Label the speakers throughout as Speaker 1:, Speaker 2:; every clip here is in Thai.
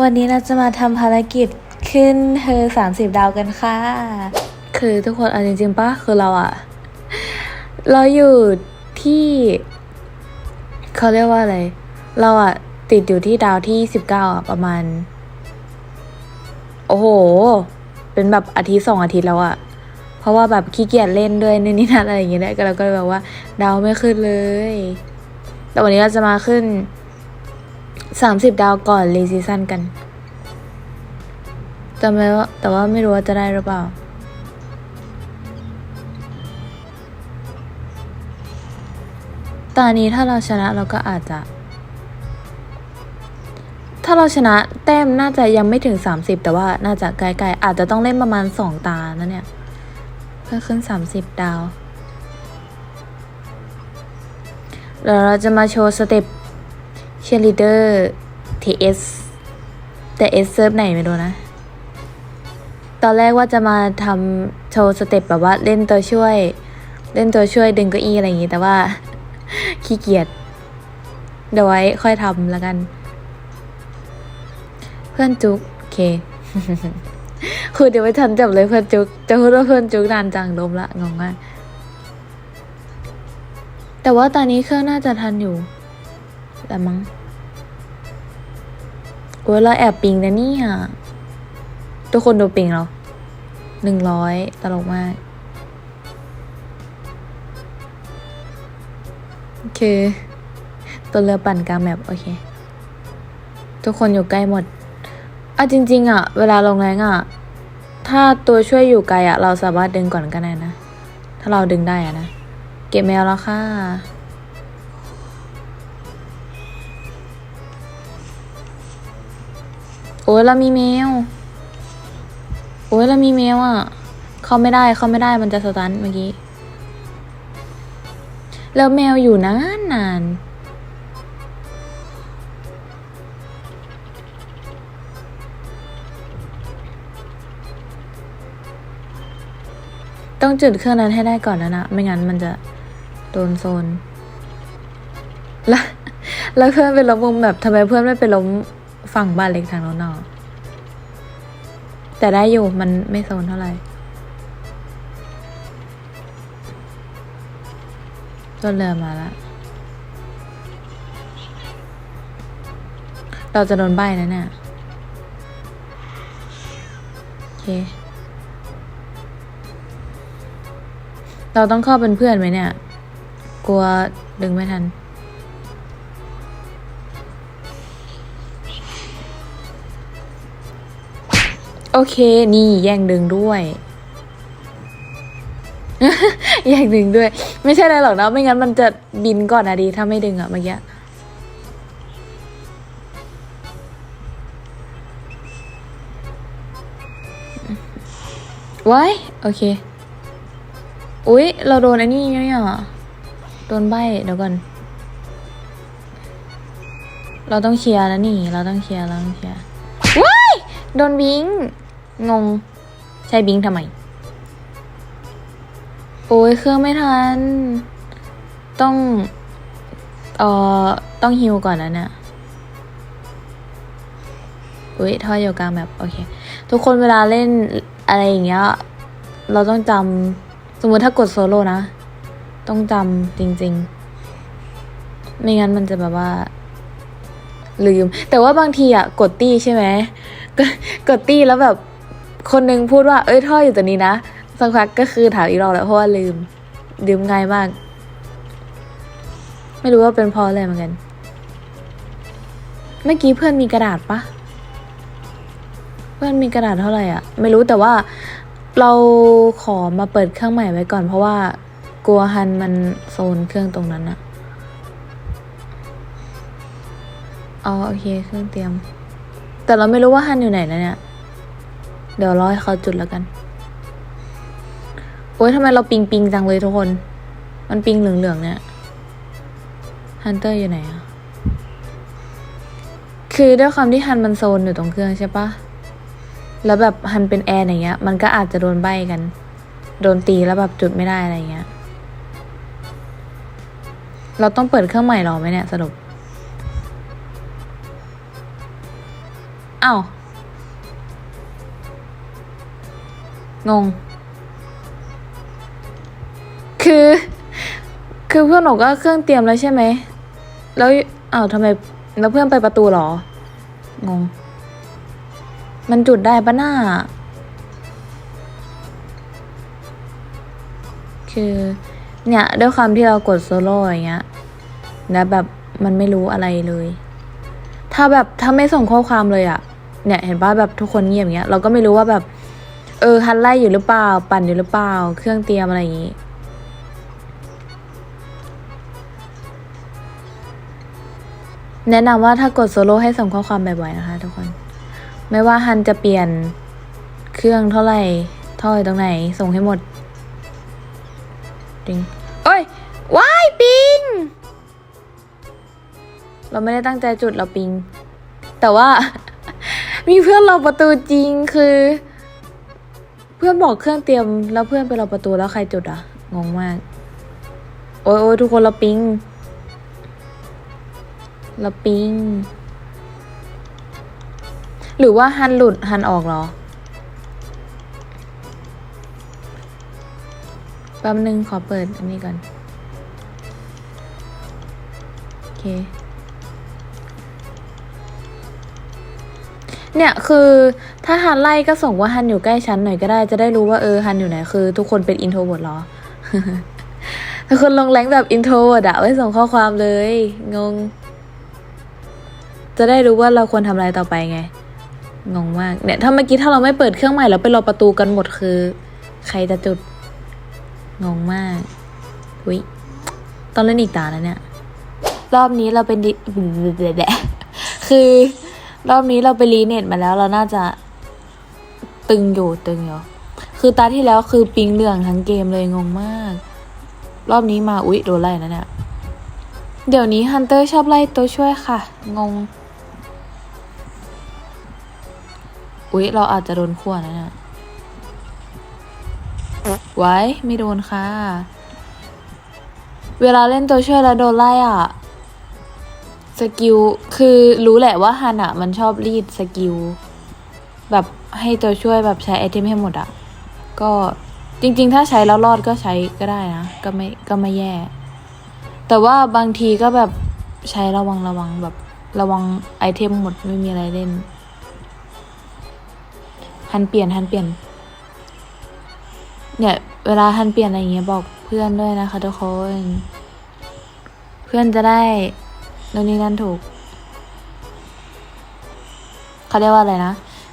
Speaker 1: วันนี้เราจะมาทำภารกิจขึ้นเธอสามสิบดาวกันค่ะ คือทุกคนเอาจริงๆปะคือเราอะเราอยู่ที่เขาเรียกว่าอะไร เราอะติดอยู่ที่ดาวที่สิบเก้าอะประมาณ โอ้โห เป็นแบบอาทิตย์สองอาทิตย์แล้วอะเพราะว่าแบบขี้เกียจเล่นด้วยนี่นี่นั่นอะไรอย่างเงี้ยก็เราก็เลยแบบว่า ดาวไม่ขึ้นเลย แต่วันนี้เราจะมาขึ้น สามสิบดาวก่อนรีซีซั่นกันแต่ไม่ว่าแต่ว่าไม่รู้ว่าจะได้หรือเปล่า ตอนนี้ถ้าเราชนะเราก็อาจจะ ถ้าเราชนะแต้มน่าจะยังไม่ถึงสามสิบแต่ว่าน่าจะใกล้ๆอาจจะต้องเล่นประมาณสองตานะเนี่ย เพื่อขึ้นสามสิบดาวแล้วเราจะมาโชว์สเต็ป เชียร์ลีดเดอร์ TS แต่ S เซิร์ฟไหนไม่รู้นะ ตอนแรกว่าจะมาทำโชว์สเต็ปแบบว่าเล่นตัวช่วย เล่นตัวช่วยดึงเก้าอี้อะไรอย่างงี้ แต่ว่าขี้เกียจเดี๋ยวไว้ค่อยทำแล้วกัน เพื่อนจุกโอเคคือเดี๋ยวไม่ทันจับเลยเพื่อนจุกจะพูดว่าเพื่อนจุกนานจังลมละงงมาก แต่ว่าตอนนี้เครื่องน่าจะทันอยู่ แต่มั้งโอ้ยเราแอบปิงนะเนี่ยทุกคนดูปิงเราหนึ่งร้อยตลกมากคือตัวเรือปั่นกลางแมปโอเค ทุกคนอยู่ใกล้หมดอะจริง ๆ อะ เวลาลงแรงอะ ถ้าตัวช่วยอยู่ไกลอะ เราสามารถดึงก่อนก็ได้นะ ถ้าเราดึงได้อะนะ เก็บแมวแล้วค่ะ โอ้ยเรามีแมว โอ้ยเรามีแมวอะ เข้าไม่ได้เข้าไม่ได้มันจะสตันเมื่อกี้ แล้วแมวอยู่นานนานต้องจุดเครื่องนั้นให้ได้ก่อนนะนะ ไม่งั้นมันจะโดนโซน แล้วแล้วเพื่อนไปล้มมุมแบบทำไมเพื่อนไม่ไปล้ม ฝั่งบ้านเล็กทางโน้นเนาะแต่ได้อยู่มันไม่โซนเท่าไหร่ต้นเรือมาแล้วเราจะโดนใบนะเนี่ยโอเค เราต้องเข้าเป็นเพื่อนไหมเนี่ย กลัวดึงไม่ทัน เค นี่แย่งดึงด้วย แย่งดึงด้วย ไม่ใช่อะไรหรอกนะไม่งั้นมันจะบินก่อนนะดี ถ้าไม่ดึงอะเมื่อกี้ไว้โอเค อุ๊ย เราโดนไอ้นี่เนี่ยโดนใบเดี๋ยวก่อน เราต้องเคลียร์แล้วนี่ เราต้องเคลียร์เราต้องเคลียร์ว้ายโดนบิง งง ใช่บิงทำไม โอ้ยเครื่องไม่ทัน ต้องเอ่อต้องฮิวก่อนนะเนี่ยอุ้ยท่อยอยู่กลางแบบโอเค ทุกคนเวลาเล่นอะไรอย่างเงี้ย เราต้องจำสมมติถ้ากดโซโล่นะ ต้องจำจริง ๆ ไม่งั้นมันจะแบบว่า ลืม แต่ว่าบางทีอะกดตี้ใช่ไหมกกดตี้แล้วแบบ คนหนึงพูดว่าเอ้ยท่ออยู่ตัวนี้นะสักพักก็คือถามอีกรอบแล้วเพราะว่าลืมลืมง่ายมาก ไม่รู้ว่าเป็นเพราะอะไรเหมือนกัน เมื่อกี้เพื่อนมีกระดาษปะเพื่อนมีกระดาษเท่าไหร่อะ ไม่รู้แต่ว่าเราขอมาเปิดเครื่องใหม่ไว้ก่อน เพราะว่ากลัวฮันมันโซนเครื่องตรงนั้นอะอ๋อโอเคเครื่องเตรียม แต่เราไม่รู้ว่าฮันอยู่ไหนแล้วเนี่ย เดี๋ยวรอให้เขาจุดแล้วกัน โอ๊ยทำไมเราปิงปิงจังเลยทุกคน มันปิงเหลืองๆเนี่ย ฮันเตอร์อยู่ไหนอะคือด้วยความที่ฮันมันโซนอยู่ตรงเครื่องใช่ปะ แล้วแบบฮันเป็นแอร์อย่างเงี้ย มันก็อาจจะโดนใบกัน โดนตีแล้วแบบจุดไม่ได้อะไรเงี้ย เราต้องเปิดเครื่องใหม่หรอไหมเนี่ยสรุป อ้าว งง คือ คือเพื่อนหนูก็เครื่องเตรียมแล้วใช่ไหม แล้วอ้าวทำไม แล้วเพื่อนไปประตูหรอ งง มันจุดได้ปะหน้า คือ เนี่ยด้วยความที่เรากดโซโล่อย่างเงี้ย แล้วแบบมันไม่รู้อะไรเลย ถ้าแบบถ้าไม่ส่งข้อความเลยอะเนี่ย เห็นป่ะแบบทุกคนเงียบอย่างเงี้ย เราก็ไม่รู้ว่าแบบ เออฮันไล่อยู่หรือเปล่า ปั่นอยู่หรือเปล่า เครื่องเตรียมอะไรอย่างงี้แนะนำว่าถ้ากดโซโล่ให้ส่งข้อความบ่อยๆนะคะทุกคน ไม่ว่าฮันจะเปลี่ยนเครื่องเท่าไหร่เท่าไหร่ตรงไหน ส่งให้หมดจริงโอ้ยว้ายปิง เราไม่ได้ตั้งใจจุดเราปิง แต่ว่า มีเพื่อนเราประตูจริงคือ พื่อนบอกเครื่องเตรียมแล้วเพื่อนไปราประตูแล้วใครจุดอะ งงมาก โอ้ยโอ้ยทุกคนเราปิงเราปิง หรือว่าฮันหลุดฮันออกเหรอ แป๊บนึงขอเปิดอันนี้ก่อน โอเค เนี่ยคือถ้าฮันไล่ก็ส่งว่าฮันอยู่ใกล้ฉันหน่อยก็ได้จะได้รู้ว่าเออฮันอยู่ไหนคือ ทุกคนเป็นอินโทรเวิร์ดหรอทุกคนลงแรงแบบอินโทรเวิร์ดอะไว้ส่งข้อความเลย งง จะได้รู้ว่าเราควรทำอะไรต่อไปไง งงมากเนี่ย ถ้าเมื่อกี้ถ้าเราไม่เปิดเครื่องใหม่แล้วไปรอประตูกันหมดคือ ใครจะจุด งงมากอุ้ยตองเล่นอีกตาแล้วเนี่ย รอบนี้เราเป็นดิคือ รอบนี้เราไปรีเน็ตมาแล้วเราน่าจะตึงอยู่ตึงอยู่คือตาที่แล้วคือปิงเหลืองทั้งเกมเลยงงมาก รอบนี้มาอุ๊ยโดนไล่นะเนี่ยเดี๋ยวนี้ฮันเตอร์ชอบไล่ตัวช่วยค่ะ งง อุ๊ย เราอาจจะโดนขั้วนะเนี่ยไว้ไม่โดนค่ะ เวลาเล่นตัวช่วยแล้วโดนไล่อะ สกิล คือรู้แหละว่าฮันอะมันชอบรีดสกิล แบบให้ตัวช่วยแบบใช้ไอเทมให้หมดอะก็จริงๆ ถ้าใช้แล้วรอดก็ใช้ก็ได้นะ ก็ไม่ก็ไม่แย่ แต่ว่าบางทีก็แบบใช้ระวังระวังแบบระวังไอเทมหมดไม่มีอะไรเล่นฮันเปลี่ยนฮันเปลี่ยน เนี่ย เวลาฮันเปลี่ยนอะไรอย่างเงี้ยบอกเพื่อนด้วยนะคะทุกคน เพื่อนจะได้ โน่นนี่นั่นถูก เขาเรียกว่าอะไรนะ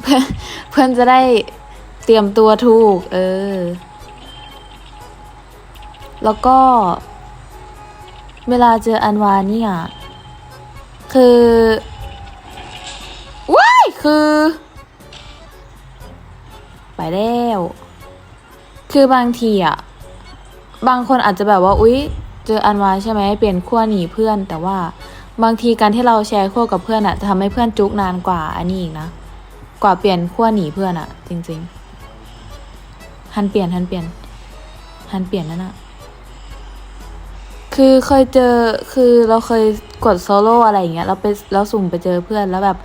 Speaker 1: เพื่อนเพื่อนจะได้เตรียมตัวถูก เออ แล้วก็ เวลาเจออันวาเนี่ย คือว้ายคือ ไปแล้ว คือบางทีอะบางคนอาจจะแบบว่า อุ๊ย เจออันวาใช่ไหมเปลี่ยนขั้วหนีเพื่อนแต่ว่า บางทีการที่เราแชร์ขั้วกับเพื่อนอะจะทำให้เพื่อนจุกนานกว่าอันนี้อีกนะ กว่าเปลี่ยนขั้วหนีเพื่อนอะจริงๆฮันเปลี่ยนฮันเปลี่ยนฮันเปลี่ยนนั่นอะคือเคยเจอคือเราเคยกดโซโล่อะไรอย่างเงี้ยแล้วไปแล้วสุ่มไปเจอเพื่อนแล้วแบบ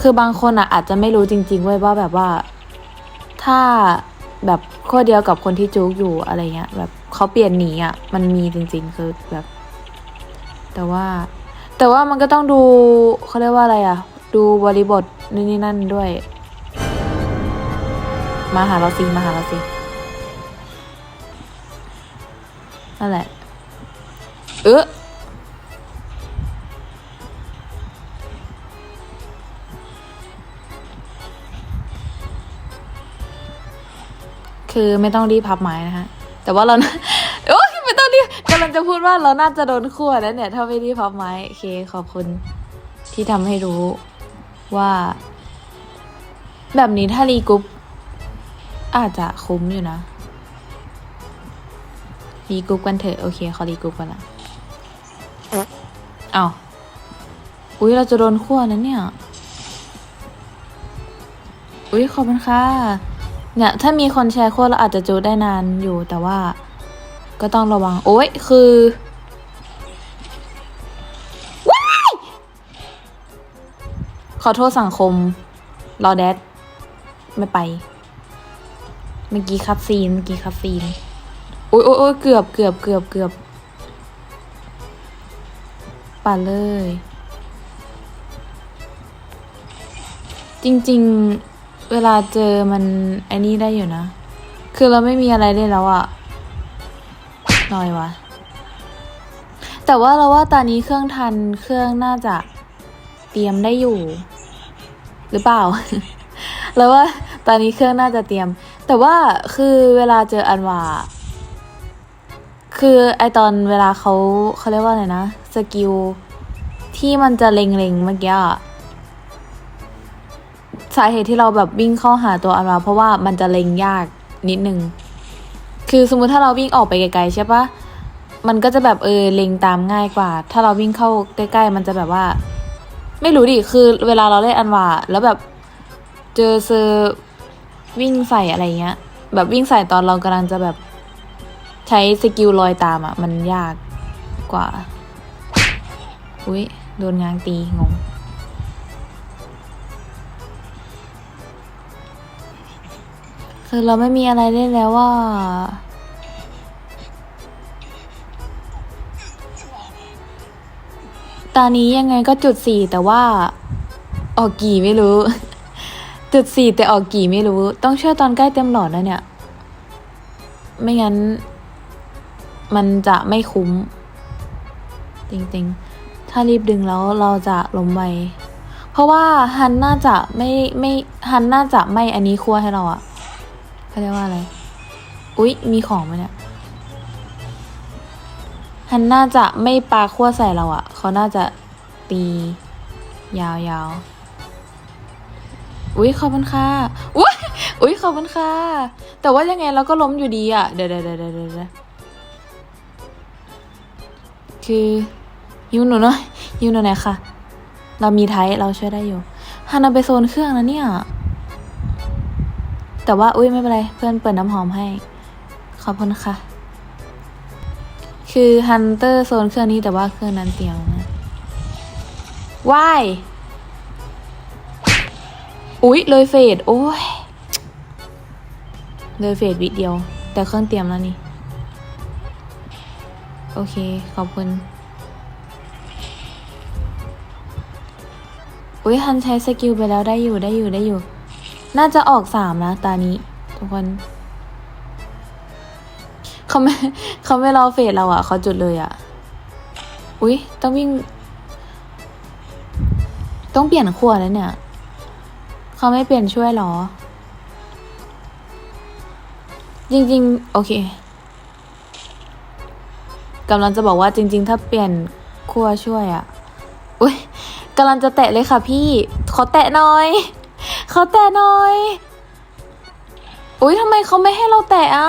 Speaker 1: คือบางคนอะอาจจะไม่รู้จริงๆเว้ยว่าแบบว่า ถ้าแบบข้อเดียวกับคนที่จุกอยู่อะไรเงี้ยแบบเขาเปลี่ยนหนีอะมันมีจริง ๆ คือแบบ แต่ว่า แต่ว่ามันก็ต้องดูเขาเรียกว่าอะไรอะดูบริบทนี่นี่นั่นด้วย มาหาเราสิมาหาเราสินั่นแหละ เออคือไม่ต้องรีบพับไม้นะคะแต่ว่าเราำลังจะพูดว่าเราน่าจะโดนขั้วแล้วเนี่ยถ้าไม่รีบพับไม้โอเคขอบคุณที่ทำให้รู้ว่า แบบนี้ถ้ารีกรุ๊ปอาจจะคุ้มอยู่นะ รีกรุ๊ปกันเถอะโอเคเขารีกรุ๊ปกันละเอาวอุ้ยเราจะโดนขั้วนะเนี่ย อุ้ยขอบคุณค่ะเนี่ยถ้ามีคนแชร์ขั้วเราอาจจะจูได้นานอยู่แต่ว่า ก็ต้องระวัง โอ้ยคือว้ายขอโทษสังคม รอแดดไม่ไป เมื่อกี้คัดซีน เมื่อกี้คัดซีนโอ้ยโอ้ยโอ้ยเกือบเกือบเกือบเกือบป่าเลย จริง ๆ เวลาเจอมันไอ้นี่ได้อยู่นะ คือเราไม่มีอะไรได้แล้วอะ น่อยวะ แต่ว่าเราว่าตอนนี้เครื่องทันเครื่องน่าจะเตรียมได้อยู่ หรือเปล่า แล้วว่าตอนนี้เครื่องน่าจะเตรียม แต่ว่าคือเวลาเจออันวาคือไอตอนเวลาเขาเขาเรียกว่าอะไรนะสกิลที่มันจะเล็งๆเมื่อกี้สาเหตุที่เราแบบวิ่งเข้าหาตัวอันวาเพราะว่ามันจะเล็งยากนิดนึง คือสมมุติถ้าเราวิ่งออกไปไกลๆใช่ปะมันก็จะแบบเออเล็งตามง่ายกว่า ถ้าเราวิ่งเข้าใกล้ๆ มันจะแบบว่า ไม่รู้ดิ คือเวลาเราเล่นอันวาแล้วแบบเจอเซอร์วิ่งใส่อะไรเงี้ย แบบวิ่งใส่ตอนเรากำลังจะแบบใช้สกิลลอยตามอะ่ะ มันยากกว่า อุ้ยโดนงางตีงง คือเราไม่มีอะไรเล่นแล้วว่าตอนนี้ยังไงก็จุดสี่แต่ว่า ออกกี่ไม่รู้ จุดสี่แต่ออกกี่ไม่รู้ ต้องเชื่อตอนใกล้เต็มหลอดนะเนี่ย ไม่งั้น มันจะไม่คุ้ม จริงๆ ถ้ารีบดึงแล้วเราจะล้มไวเพราะว่าฮันน่าจะไม่ไม่ฮันน่าจะไม่อันนี้คั่วให้เราอะ เขาเรียกว่าอะไร อุ๊ย มีของไหมเนี่ยฮันน่าจะไม่ปาขั้วใส่เราอะเขาน่าจะตี ยาวๆ อุ๊ยขอบคุณค่ะ อุ๊ยอุ๊ยขอบคุณค่ะ แต่ว่ายังไงเราก็ล้มอยู่ดีอะเดี๋ยวเดี๋ยวเดี๋ยวเดี๋ยวเดะคือยิวหนูหน่อยยิวหนูหน่อยค่ะ เรามีไทยเราช่วยได้อยู่ฮันเอาไปโซนเครื่องแล้วเนี่ย แต่ว่าอุ้ยไม่เป็นไรเพื่อนเปิดน้ำหอมให้ ขอบคุณค่ะ คือฮันเตอร์โซนเครื่องนี้แต่ว่าเครื่องนั้นเตียมนะว้ายอุ๊ยเลยเฟดโอ้ยเลยเฟดวิเดียว แต่เครื่องเตรียมแล้วนี่ โอเค ขอบคุณอุ๊ยฮันใช้สกิลไปแล้วได้อยู่ได้อยู่ได้อยู่ น่าจะออกสามนะตานี้ ทุกคนเขาไม่เขาไม่รอเฟดเราอะ่ะเขาจุดเลยอะ่ะ อุ๊ย ต้องวิ่ง ต้องเปลี่ยนขั้วแล้วเนี่ย เขาไม่เปลี่ยนช่วยหรอ จริง ๆ โอเคกำลังจะบอกว่าจริง ๆ ถ้าเปลี่ยนขั้วช่วยอะ่ะ อุ๊ยกำลังจะแตะเลยค่ะพี่ ขอแตะหน่อย ขอแตะหน่อย อุ๊ยทำไมเขาไม่ให้เราแตะอะ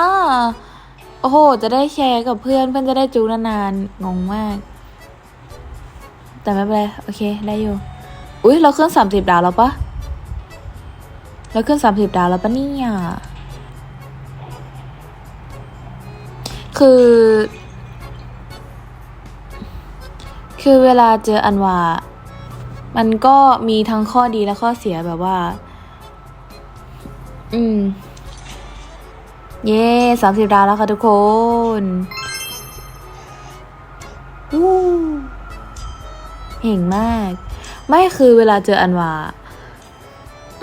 Speaker 1: โอ้โห จะได้แชร์กับเพื่อนเพื่อนจะได้จูนานๆ งงมาก แต่ไม่เป็นไร โอเค ได้อยู่ อุ๊ยเราขึ้นสามสิบดาวแล้วปะเราขึ้นสามสิบดาวแล้วปะเนี่ยคือ คือเวลาเจออันวา มันก็มีทั้งข้อดีและข้อเสียแบบว่า อืม เย้สามสิบดาวแล้วค่ะทุกคนวู้เห่งมาก ไม่คือเวลาเจออันวา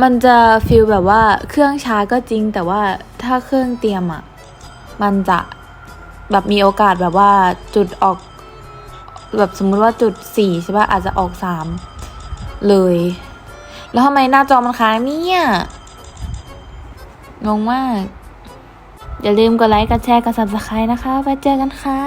Speaker 1: มันจะฟีลแบบว่าเครื่องช้าก็จริง แต่ว่าถ้าเครื่องเตรียมอะ มันจะแบบมีโอกาสแบบว่าจุดออก แบบสมมุติว่าจุดสี่ใช่ป่ะอาจจะออกสามเลย แล้วทำไมหน้าจอมันค้างเนี่ย งงมาก อย่าลืมกดไลค์ กดแชร์ กด subscribe นะคะ ไว้เจอกันค่ะ